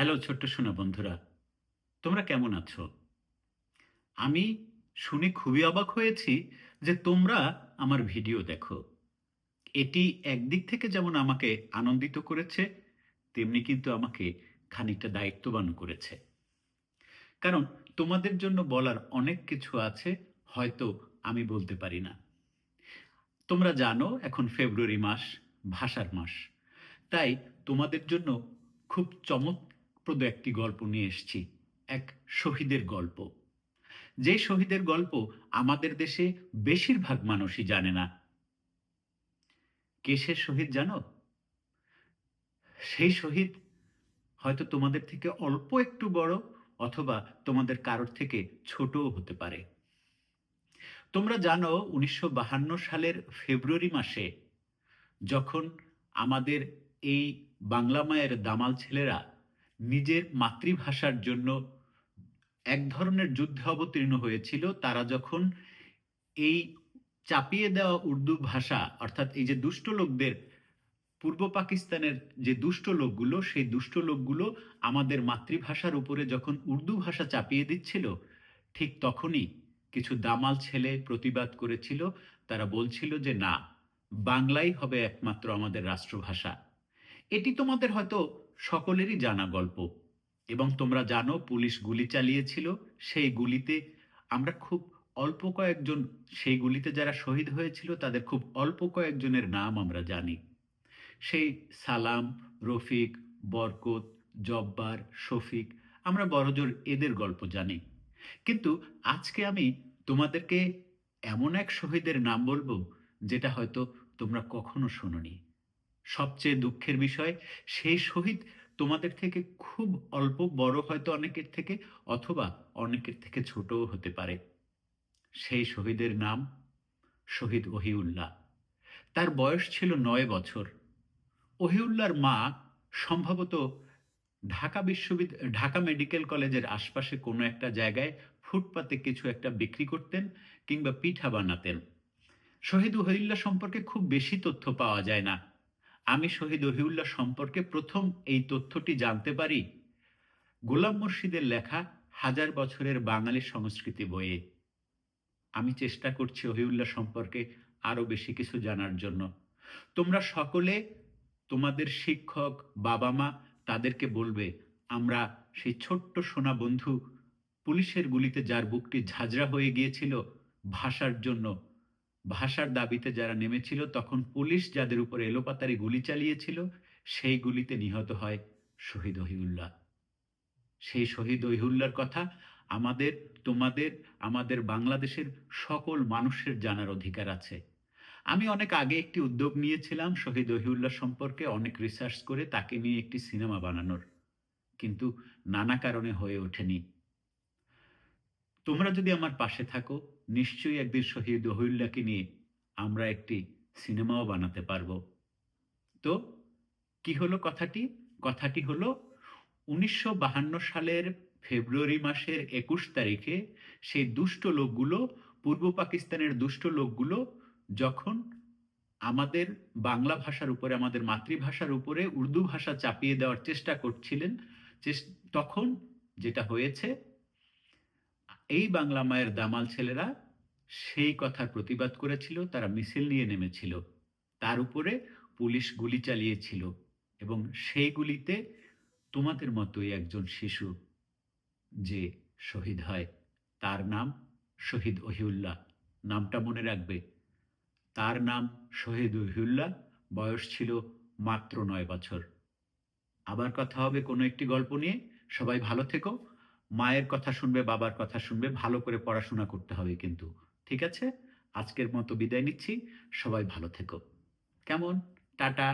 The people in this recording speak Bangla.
হ্যালো ছোট্ট সোনা বন্ধুরা, তোমরা কেমন আছো? আমি শুনে খুবই অবাক হয়েছি যে তোমরা আমার ভিডিও দেখো। এটি একদিক থেকে যেমন আমাকে আনন্দিত করেছে, তেমনি কিন্তু আমাকে খানিকটা দায়িত্ববান করেছে। কারণ তোমাদের জন্য বলার অনেক কিছু আছে, হয়তো আমি বলতে পারি না। তোমরা জানো, এখন ফেব্রুয়ারি মাস, ভাষার মাস। তাই তোমাদের জন্য খুব চমকপ্রদ একটি গল্প নিয়ে এসেছি, এক শহীদের গল্প। যে শহীদের গল্প আমাদের দেশে বেশিরভাগ মানুষই জানে না। কেসের শহীদ জানো? সেই শহীদ হয়তো তোমাদের থেকে অল্প একটু বড় অথবা তোমাদের কারোর থেকে ছোটও হতে পারে। তোমরা জানো, উনিশশো সালের ফেব্রুয়ারি মাসে যখন আমাদের এই বাংলা মায়ের দামাল ছেলেরা নিজের মাতৃভাষার জন্য এক ধরনের যুদ্ধে অবতীর্ণ হয়েছিল। তারা যখন এই চাপিয়ে দেওয়া উর্দু ভাষা, অর্থাৎ এই যে দুষ্ট লোকদের, পূর্ব পাকিস্তানের যে দুষ্ট লোকগুলো, সেই দুষ্ট লোকগুলো আমাদের মাতৃভাষার উপরে যখন উর্দু ভাষা চাপিয়ে দিচ্ছিল, ঠিক তখনই কিছু দামাল ছেলে প্রতিবাদ করেছিল। তারা বলছিল যে, না, বাংলাই হবে একমাত্র আমাদের রাষ্ট্রভাষা। এটি তোমাদের হয়তো সকলেরই জানা গল্প। এবং তোমরা জানো পুলিশ গুলি চালিয়েছিল, সেই গুলিতে আমরা খুব অল্প কয়েকজন, সেই গুলিতে যারা শহীদ হয়েছিল, তাদের খুব অল্প কয়েকজনের নাম আমরা জানি। সেই সালাম, রফিক, বরকত, জব্বার, শফিক, আমরা বড়জোর এদের গল্প জানি। কিন্তু আজকে আমি তোমাদেরকে এমন এক শহীদের নাম বলব, যেটা হয়তো তোমরা কখনো শোনোনি। সবচেয়ে দুঃখের বিষয়, সেই শহীদ তোমাদের থেকে খুব অল্প, বড় হয়তো অনেকের থেকে, অথবা অনেকের থেকে ছোটও হতে পারে। সেই শহীদের নাম শহীদ ওহিউল্লাহ। তার বয়স ছিল নয় বছর। ওহিউল্লাহর মা সম্ভবত ঢাকা বিশ্ববিদ্যালয় ঢাকা মেডিকেল কলেজের আশপাশে কোনো একটা জায়গায় ফুটপাতে কিছু একটা বিক্রি করতেন কিংবা পিঠা বানাতেন। শহীদ ওহিউল্লাহ সম্পর্কে খুব বেশি তথ্য পাওয়া যায় না। আমি শহীদ ওহিউল্লাহ সম্পর্কে প্রথম এই তথ্যটি জানতে পারি। গোলাম মুর্শিদের লেখা হাজার বছরের বাঙালি সংস্কৃতি বইয়ে। আমি চেষ্টা করছি ওহিউল্লাহ সম্পর্কে আরও বেশি কিছু জানার জন্য। তোমরা সকলে তোমাদের শিক্ষক বাবা মা তাদেরকে বলবে, আমরা সেই ছোট্ট সোনা বন্ধু, পুলিশের গুলিতে যার বুকটি ঝাঁঝরা হয়ে গিয়েছিল, ভাষার জন্য ভাষার দাবিতে যারা নেমেছিল, তখন পুলিশ যাদের উপর এলোপাতারি গুলি চালিয়েছিল, সেই গুলিতে নিহত হয় শহীদ অহিউল্লাহ। সেই শহীদ ওহিউল্লাহর কথা আমাদের, তোমাদের, আমাদের বাংলাদেশের সকল মানুষের জানার অধিকার আছে। আমি অনেক আগে একটি উদ্যোগ নিয়েছিলাম শহীদ ওহিউল্লাহ সম্পর্কে, অনেক রিসার্চ করে তাকে নিয়ে একটি সিনেমা বানানোর। কিন্তু নানা কারণে হয়ে ওঠেনি। তোমরা যদি আমার পাশে থাকো, নিশ্চয়ই একদিন শহীদ ওহিউল্লাহকে নিয়ে আমরা একটি সিনেমাও বানাতে পারব। তো, কি হলো কথাটি? কথাটি হলো, উনিশশো সালের ফেব্রুয়ারি মাসের একুশ তারিখে সেই দুষ্ট লোকগুলো, পূর্ব পাকিস্তানের দুষ্ট লোকগুলো, যখন আমাদের বাংলা ভাষার উপরে, আমাদের মাতৃভাষার উপরে উর্দু ভাষা চাপিয়ে দেওয়ার চেষ্টা করছিলেন তখন যেটা হয়েছে এই বাংলা মায়ের দামাল ছেলেরা সেই কথার প্রতিবাদ করেছিল, তারা মিছিল নিয়ে নেমেছিল। তার উপরে পুলিশ গুলি চালিয়েছিল এবং সেই গুলিতে তোমাদের মতোই একজন শিশু যে শহীদ হয়, তার নাম শহীদ ওহিউল্লাহ। নামটা মনে রাখবে। তার নাম শহীদ ওহিউল্লাহ, বয়স ছিল মাত্র নয় বছর। আবার কথা হবে কোনো একটি গল্প নিয়ে। সবাই ভালো থেকো। মায়ের কথা শুনবে, বাবার কথা শুনবে, ভালো করে পড়াশোনা করতে হবে কিন্তু। ঠিক আছে? আজকের মতো বিদায় নিচ্ছি। সবাই ভালো থেকো। কেমন? টাটা।